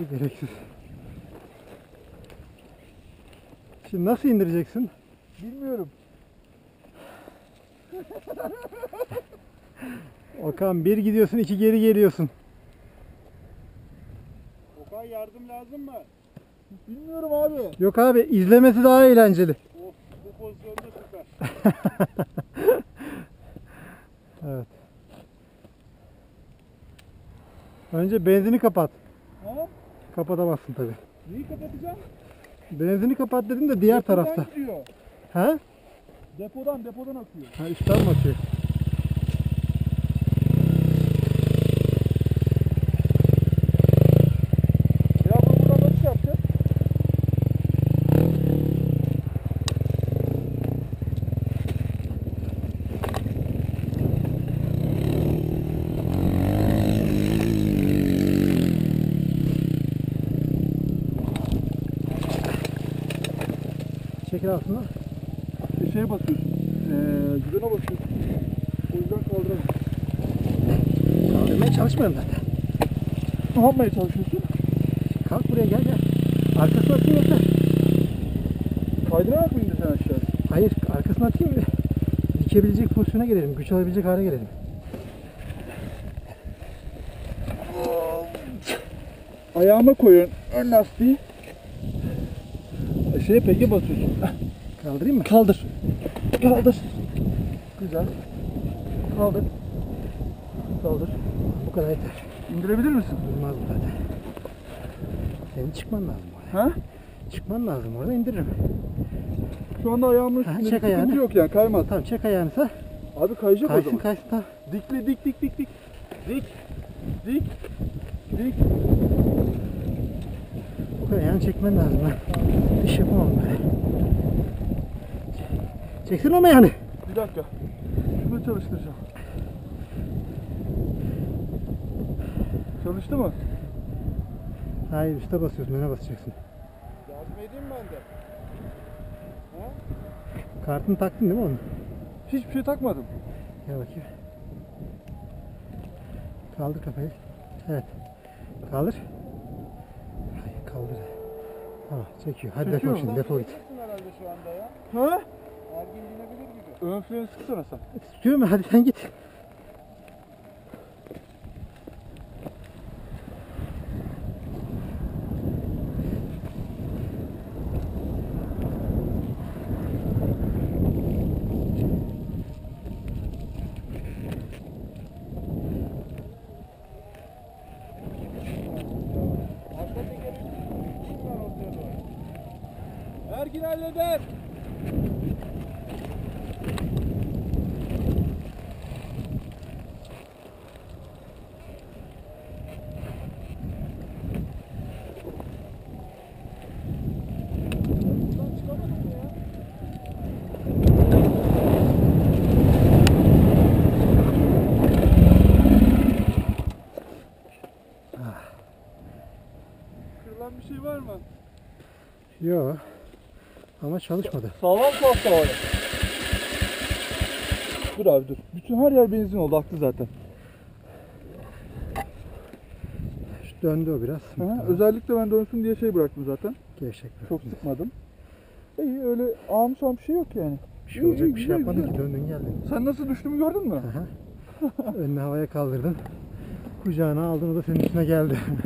Bir gereksiz. Şimdi nasıl indireceksin? Bilmiyorum. Okan bir gidiyorsun iki geri geliyorsun. Okan yardım lazım mı? Bilmiyorum abi. Yok abi izlemesi daha eğlenceli. Of bu pozisyonda süper. Evet. Önce benzini kapat. Kapatamazsın tabi. Neyi kapatacağım? Benzini kapat dedim de diğer Depodan tarafta. gidiyor. Ha? Depodan depodan akıyor. Ha üstten mi atıyor? Ya bunu buradan nasıl yapacağız? Bir şeye basıyorsun. Ee, gidene basıyorsun. O yüzden kaldıramıyorum. Kaldırmaya çalışmıyorum zaten. Ne yapmaya çalışıyorsun? Kalk buraya gel gel. Arkasına atayım yeter. Kaydırarak mı indin sen aşağı? Hayır arkasına atayım mı? Dikebilecek pozisyona gelelim. Güç alabilecek hale gelelim. Ayağıma koyuyorsun ön lastiği. Şeye peki basıyorsun. Kaldırayım mı? Kaldır. Kaldır. Güzel. Kaldır. Kaldır. Bu kadar yeter. İndirebilir misin? Durmaz bu zaten. Senin çıkman lazım oraya. Ha? Çıkman lazım orada indiririm. Şu anda ayağımın Ha, üstünde çek bir sıkıntı ayağını. yok yani kaymaz. Tamam çek ayağını sağ. Abi kayacak o Kaysın zaman. kaysın tamam. Dikli dik dik dik dik. Dik. Dik. Dik. Bu kadar ayağını çekmen lazım. Ben iş yapamam böyle. Çeksin ama yani. Bir dakika. Şunu çalıştıracağım. Çalıştı mı? Hayır üste basıyorsun öne basacaksın. Yardım edeyim ben de. Ha? Kartını taktın değil mi onun? Hiçbir şey takmadım. Gel bakayım. Kaldır kafayı. Evet. Kaldır. Tamam çekiyor. Hadi Çekiyor defol mu? şimdi defol git. herhalde şu anda ya. Ha? Ergin inebilir gibi. Ön freni sıksana sen. Tutuyor mu? Hadi sen git. Mı ya? Kırılan bir şey var mı? Yok. Ama çalışmadı. Sağlam kalktı havaya. Dur abi dur. Bütün her yer benzin oldu. Haklı zaten. Şu döndü o biraz. Ha, özellikle ben dönsün diye şey bıraktım zaten. Gevşek Çok sıkmadım. İyi öyle ağım bir şey yok yani. Bir şey İyi, olacak iyi, bir şey güzel, yapmadın güzel. ki döndün geldin. Sen nasıl düştüğümü gördün mü? Aha. Önünü havaya kaldırdın. Kucağına aldın o da senin üstüne geldi.